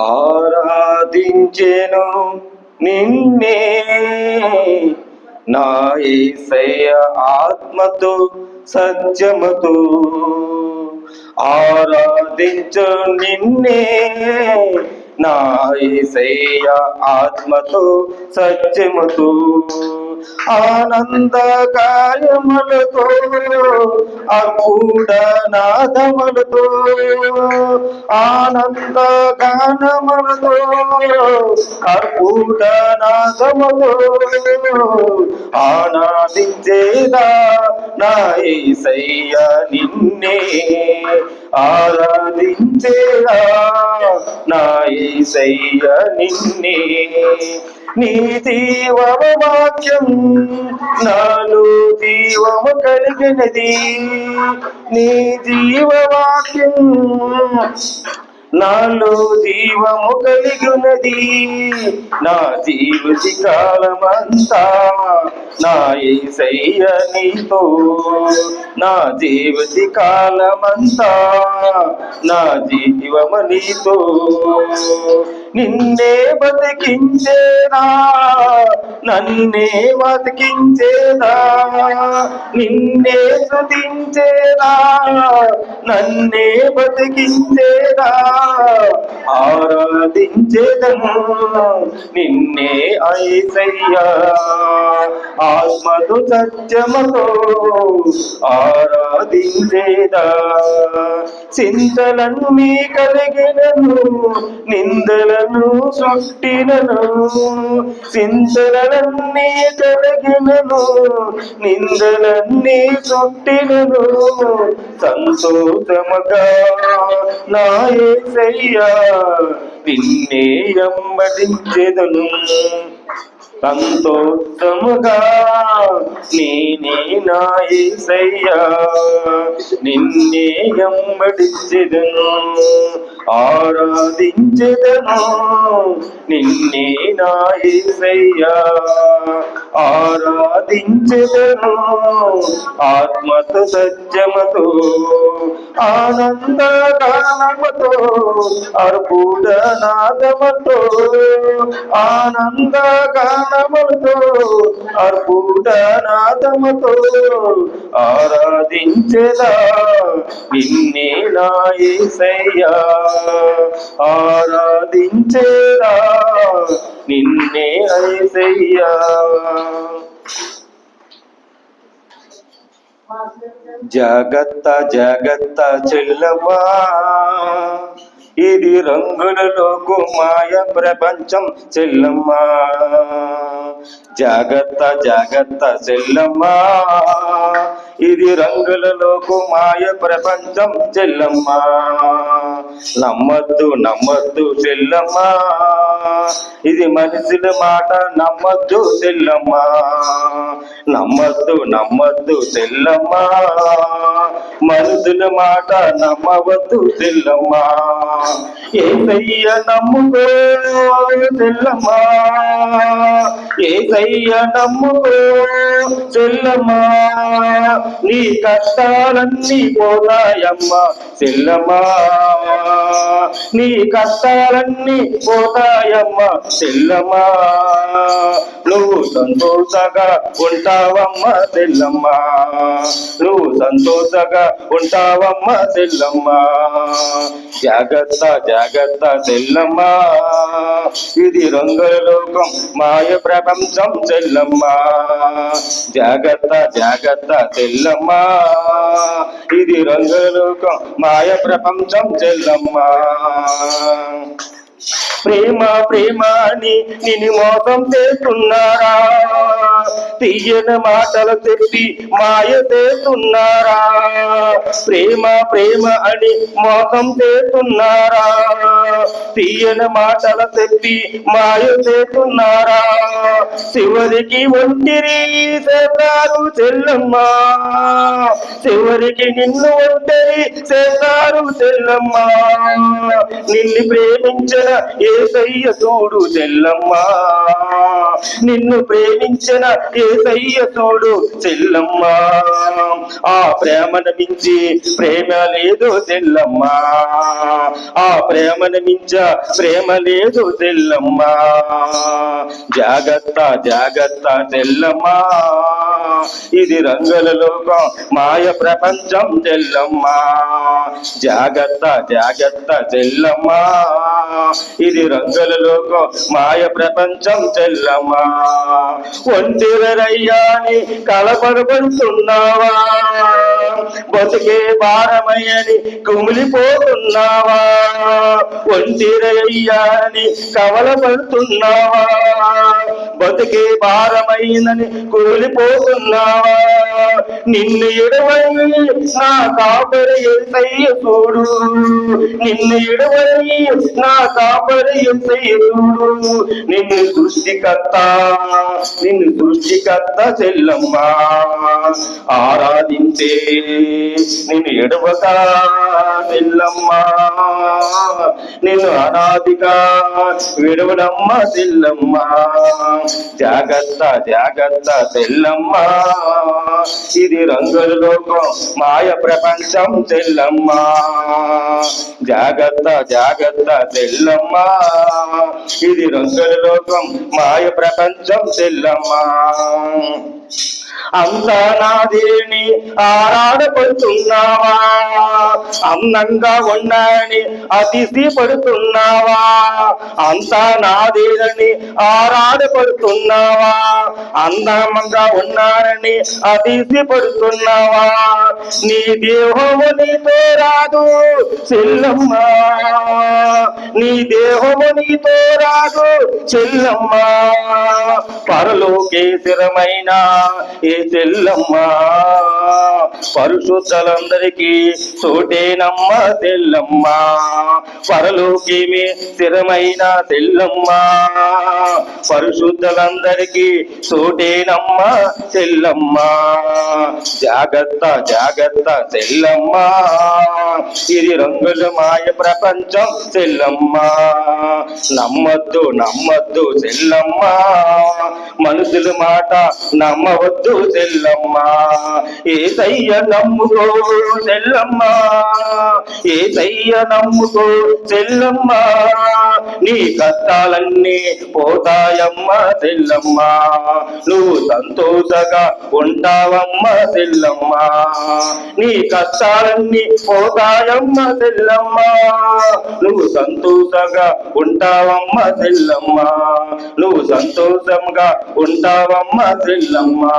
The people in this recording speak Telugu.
ఆరాధించెను నిన్నే. నా యేసయ్య ఆత్మతో సత్యముతో ఆరాధించు నిన్నే. నా ఆత్మతో సత్యముతో ఆనందకాయములతో అకూడ నాదములతో ఆనంద గానములతో అకూడ నాదములతో ఆనాదించేదా నా నిన్నే ఆరాధించేదా నాయ యేసయ్య నిన్నే. నీ జీవమ వాక్యం నాలో దీవము కలిగినది. నీ జీవవాక్యం నాలో జీవము కలిగినది. నా జీవితి కాలమంతా నా ఏసయ్య నీతో. నా జీవితి కాలమంతా నా జీవము నీతో. నిన్నే బతికించేదా? నన్నే బతికించేదా? నిన్నే శృతించేదా నన్నే బతికించేదా? ఆరాధించేదము నిన్నే ఐసయ్యా ఆత్మతో సత్యముతో ఆరాధించేదా. చింతలన్నీ కలిగినను నిందలను సృష్టినను చింతలన్నీ కలిగినను నిందలన్నీ చుట్టినను. సంతోషముగా నా నిన్నే ఎమ్మడించెదను. సంతోషముగా నేనే నాయసయ్యా నిన్నే ఎంబడించెదను ఆరాధించెదను. నిన్నే నాయసయ్యా ఆరాధించెదను ఆత్మతో సత్యమతో ఆనందగానముతో గానముతో ఆనందగాన నాదముతో ఆనంద అర్పుడ నాదముతో ఆరాధించెదా నిన్నే నాయసయ్యా ఆరాధించేదా నిన్నే ఐసయ్యా జగత్త జగత్త చెల్లమా ఇది రంగులలో మాయ ప్రపంచం చెల్లమ్మా. జాగ్రత్త జాగ్రత్త చెల్లమ్మా. ఇది రంగులలో మాయ ప్రపంచం చెల్లమ్మా. నమ్మద్దు నమ్మద్దు చెల్లమ్మా. ఇది మనుషుల మాట నమ్మద్దు చెల్లమ్మా. నమ్మద్దు నమ్మద్దు చెల్లమ్మా. మనుషుల మాట నమ్మవద్దు చెల్లమ్మా. ఏసయ్య నమ్ముకో చెల్లమ్మా. ఏసయ్య నమ్ముకో చెల్లమ్మా. నీ కష్టాలన్నీ పోతాయమ్మా చెల్లమ్మా. నీ కష్టాలన్నీ పోతాయమ్మా చెల్లమ్మా నువ్వు సంతోషగా ఉంటావమ్మా తెల్లమ్మా. నువ్వు సంతోషగా ఉంటావమ్మా తెల్లమ్మా. జాగ్రత్త జాగ్రత్త తెల్లమ్మా. ఇది రంగుల లోకం మాయ ప్రపంచం తెల్లమ్మా. జాగ్రత్త జాగ్రత్త తెల్లమ్మా. ఇది రంగుల లోకం మాయ ప్రపంచం చెల్లమ్మా ప్రేమ ప్రేమ అని నిన్ను మోసం చేస్తున్నారా? తీయన మాటలు చెప్పి మాయ చేస్తున్నారా? ప్రేమ ప్రేమ అని మోసం చేస్తున్నారా? తీయన మాటలు చెప్పి మాయ చేస్తున్నారా? చివరికి ఒంటిరి చేస్తారు చెల్లమ్మా. చివరికి నిన్ను ఒంటరి చేస్తారు చెల్లమ్మా. నిన్ను ప్రేమించిన ఏసయ్య తోడు చెల్లమ్మా. నిన్ను ప్రేమించిన ఏసయ్య తోడు చెల్లమ్మా. ఆ ప్రేమను మించి ప్రేమ లేదు చెల్లమ్మా. ఆ ప్రేమను మించ ప్రేమ లేదు తెల్లమ్మ జాగ్రత్త జాగ్రత్త తెల్లమ్మ ఇది రంగుల లోకం మాయ ప్రపంచం తెల్లమ్మ జాగ్రత్త జాగ్రత్త తెల్లమ్మ ఇది రంగుల లోకం మాయ ప్రపంచం తెల్లమ్మ. ఒంటిరయ్యాని కలపడబడుతున్నావా బతికే భారమయ్యని కుమిలిపోతున్నావా? ఒంటిరయ్యాని కవలపడుతున్నావా బతికే భారమైనని కూలిపోతున్నావా? నిన్ను ఎడవై నా కాపరి ఎసయ్య చూడు? నిన్ను ఎడవై నా కాపరి ఎసయ్య నిన్ను సృష్టికర్త నిన్ను సృష్టికర్త చెల్లమ్మ. ఆరాధించే నిన్ను ఎడవక చెల్లమ్మ. నిన్ను అనాదిగా విడవడమ్మ తెల్లమ్మ జాగ్రత్త జాగ్రత్త తెల్లమ్మ ఇది రంగుల లోకం మాయ ప్రపంచం తెల్లమ్మ జాగ్రత్త జాగ్రత్త చెల్లమ్మా. ఇది రంగుల లోకం మాయ ప్రపంచం చెల్లమ్మా. అంత నాదేని ఆరాడపడుతున్నావా అందంగా ఉన్నాయని అతిథి పడుతున్నావా అంతా నాదేనని ఆరాడపడుతున్నావా అందంగా ఉన్నారని అతిథి పడుతున్నావా నీ దేహము నీతో రాదు చెల్లమ్మా. నీ దేహము నీతో రాదు చెల్లమ్మ. పరలోకేశ్వరమైన ఏ చెల్లమ్మ? పరుశుద్ధులందరికీ తోటేనమ్మ తెల్లమ్మ పరలోకేమి స్థిరమైన తెల్లమ్మ పరిశుద్ధులందరికీ తోటేనమ్మ తెల్లమ్మ జాగ్రత్త జాగ్రత్త తెల్లమ్మ ఇది రంగుల మాయ ప్రపంచం తెల్లమ్మ నమ్మద్దు నమ్మద్దు చెల్లమ్మ. మనుషుల మాట నమ్మవద్దు చెల్లమ్మ. ఏదయ్య నమ్ముకో చెల్లమ్మ. ఏదయ్య నమ్ముకో చెల్లమ్మ. నీ కష్టాలన్నీ పోతాయమ్మ చెల్లమ్మ. నువ్వు సంతోషగా ఉంటావమ్మ చెల్లమ్మ. నీ కష్టాలన్నీ పోతాయమ్మ చెల్లమ్మ. నువ్వు సంతోషంగా ఉంటావమ్మ చెల్లమ్మ. నువ్వు సంతోషంగా ఉంటావమ్మ చెల్లమ్మ.